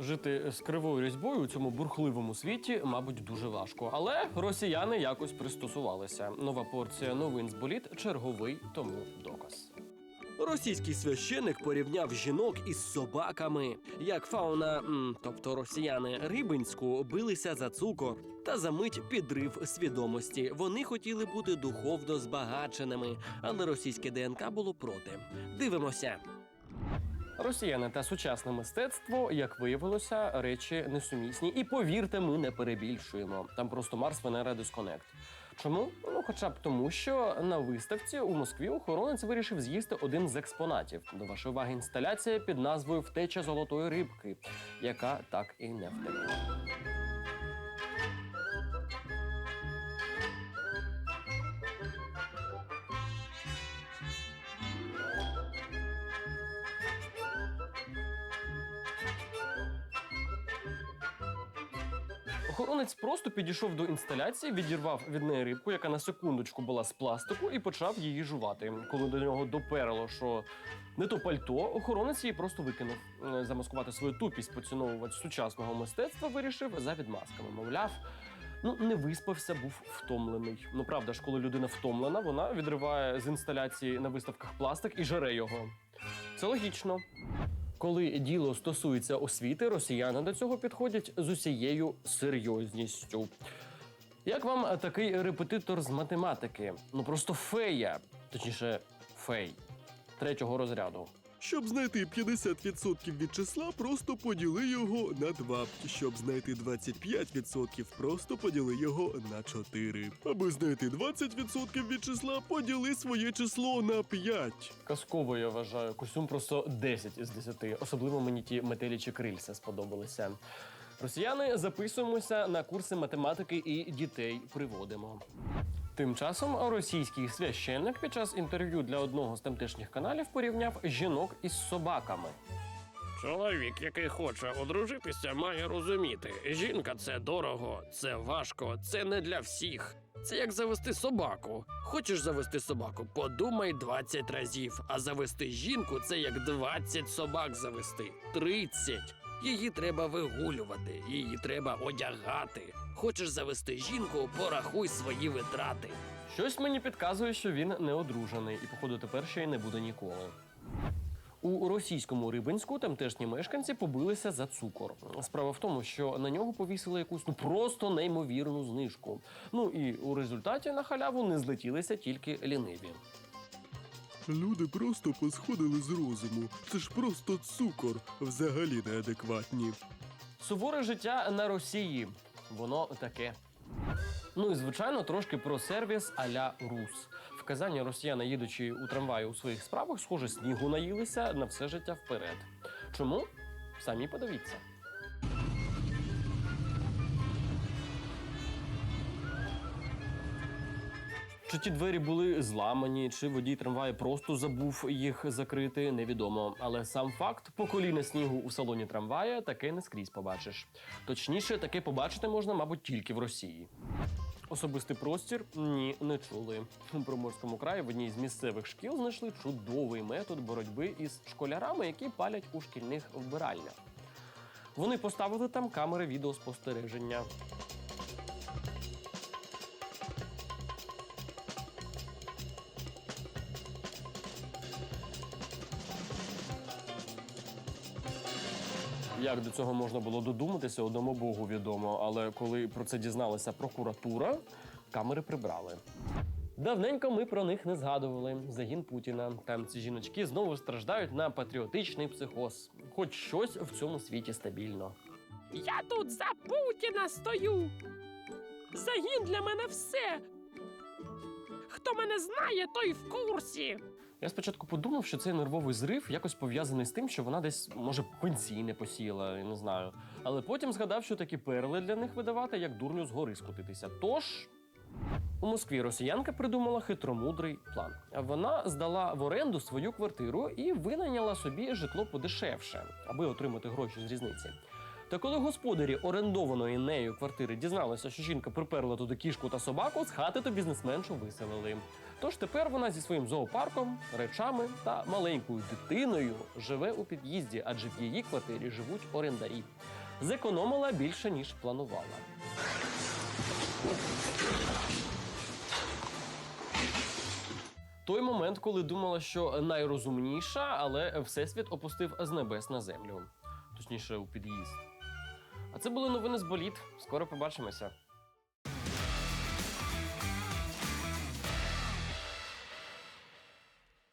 Жити з кривою різьбою у цьому бурхливому світі, мабуть, дуже важко. Але росіяни якось пристосувалися. Нова порція новин з боліт черговий тому доказ. Російський священик порівняв жінок із собаками. Як фауна, тобто росіяни Рибинську, билися за цукор. Та за мить підрив свідомості. Вони хотіли бути духовно збагаченими, але російське ДНК було проти. Дивимося. Росіяни та сучасне мистецтво, як виявилося, речі несумісні. І повірте, ми не перебільшуємо. Там просто Марс, Венера, Дисконект. Чому? Ну, хоча б тому, що на виставці у Москві охоронець вирішив з'їсти один з експонатів. До вашої уваги інсталяція під назвою Втеча золотої рибки, яка так і не втекла. Охоронець просто підійшов до інсталяції, відірвав від неї рибку, яка на секундочку була з пластику, і почав її жувати. Коли до нього доперло, що не то пальто, охоронець її просто викинув. Е, Замаскувати свою тупість поціновувач сучасного мистецтва вирішив за відмазками. Мовляв, ну не виспався, був втомлений. Ну правда ж, коли людина втомлена, вона відриває з інсталяції на виставках пластик і жаре його. Це логічно. Коли діло стосується освіти, росіяни до цього підходять з усією серйозністю. Як вам такий репетитор з математики? Ну просто фея, точніше, фей третього розряду. Щоб знайти 50% від числа, просто поділи його на 2. Щоб знайти 25%, просто поділи його на 4. Аби знайти 20% від числа, поділи своє число на 5. Казково я вважаю. Костюм просто 10 із 10. Особливо мені ті метелічі крильця сподобалися. Росіяни записуємося на курси математики і дітей приводимо. Тим часом російський священник під час інтерв'ю для одного з тамтешніх каналів порівняв жінок із собаками. Чоловік, який хоче одружитися, має розуміти: жінка це дорого, це важко, це не для всіх. Це як завести собаку. Хочеш завести собаку, подумай 20 разів. А завести жінку це як 20 собак завести. 30. Її треба вигулювати, її треба одягати. Хочеш завести жінку, порахуй свої витрати. Щось мені підказує, що він не одружений, і, походу, тепер ще й не буде ніколи. У російському Рибинську тамтешні мешканці побилися за цукор. Справа в тому, що на нього повісили якусь ну просто неймовірну знижку. Ну і у результаті на халяву не злетілися тільки ліниві. Люди просто посходили з розуму. Це ж просто цукор, взагалі неадекватні. Суворе життя на Росії. Воно таке. Ну і звичайно, трошки про сервіс а-ля Рус. В Казані росіяни, їдучи у трамваї у своїх справах, схоже, снігу наїлися на все життя вперед. Чому? Самі подивіться. Чи ті двері були зламані, чи водій трамваю просто забув їх закрити, невідомо. Але сам факт по коліна снігу у салоні трамвая таке не скрізь побачиш. Точніше, таке побачити можна, мабуть, тільки в Росії. Особистий простір ні, не чули. У Приморському краї в одній з місцевих шкіл знайшли чудовий метод боротьби із школярами, які палять у шкільних вбиральнях. Вони поставили там камери відеоспостереження. Як до цього можна було додуматися, одному Богу відомо. Але коли про це дізналася прокуратура, камери прибрали. Давненько ми про них не згадували. Загін Путіна. Там ці жіночки знову страждають на патріотичний психоз. Хоч щось в цьому світі стабільно. Я тут за Путіна стою. Загін для мене все. Хто мене знає, той в курсі. Я спочатку подумав, що цей нервовий зрив якось пов'язаний з тим, що вона десь, може, пенсійне посіяла, я не знаю. Але потім згадав, що такі перли для них видавати, як дурню з гори скотитися. Тож. У Москві росіянка придумала хитромудрий план. Вона здала в оренду свою квартиру і винайняла собі житло подешевше, аби отримати гроші з різниці. Та коли господарі орендованої нею квартири дізналися, що жінка приперла туди кішку та собаку, з хати то бізнесменшу виселили. Тож тепер вона зі своїм зоопарком, речами та маленькою дитиною живе у під'їзді, адже в її квартирі живуть орендарі. Зекономила більше ніж планувала. Той момент, коли думала, що найрозумніша, але всесвіт опустив з небес на землю. Точніше, у під'їзд. А це були новини з боліт. Скоро побачимося.